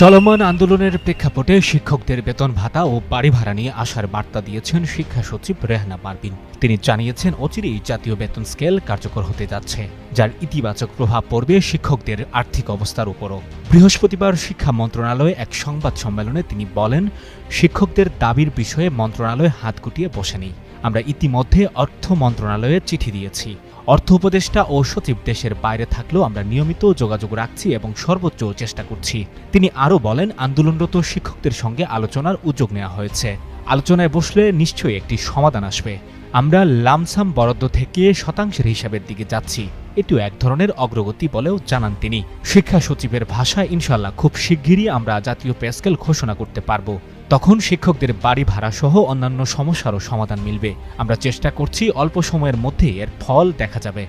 চলমান আন্দোলনের প্রেক্ষাপটে শিক্ষকদের বেতন ভাতা ও বাড়ি ভাড়া নিয়ে আসার বার্তা দিয়েছেন শিক্ষা সচিব রেহানা পারবিন তিনি জানিয়েছেন, অচিরেই জাতীয় বেতন স্কেল কার্যকর হতে যাচ্ছে, যার ইতিবাচক প্রভাব পড়বে শিক্ষকদের আর্থিক অবস্থার উপরও। বৃহস্পতিবার শিক্ষা মন্ত্রণালয়ে এক সংবাদ সম্মেলনে তিনি বলেন, শিক্ষকদের দাবির বিষয়ে মন্ত্রণালয় হাত গুটিয়ে বসেনি। আমরা ইতিমধ্যে অর্থ মন্ত্রণালয়ে চিঠি দিয়েছি। অর্থ উপদেষ্টা ও সচিব দেশের বাইরে থাকলেও আমরা নিয়মিত যোগাযোগ রাখছি এবং সর্বোচ্চ চেষ্টা করছি। তিনি আরও বলেন, আন্দোলনরত শিক্ষকদের সঙ্গে আলোচনার উদ্যোগ নেওয়া হয়েছে। আলোচনায় বসলে নিশ্চয়ই একটি সমাধান আসবে। আমরা লামসাম বরাদ্দ থেকে শতাংশের হিসাবের দিকে যাচ্ছি। এটিও এক ধরনের অগ্রগতি বলেও জানান তিনি। শিক্ষা সচিবের ভাষায় ইনশাল্লাহ খুব শিগগিরই আমরা জাতীয় পেস্কেল ঘোষণা করতে পারব। তখন শিক্ষকদের বাড়ি ভাড়া সহ অন্যান্য সমস্যারও সমাধান মিলবে। আমরা চেষ্টা করছি অল্প সময়ের মধ্যে এর ফল দেখা যাবে।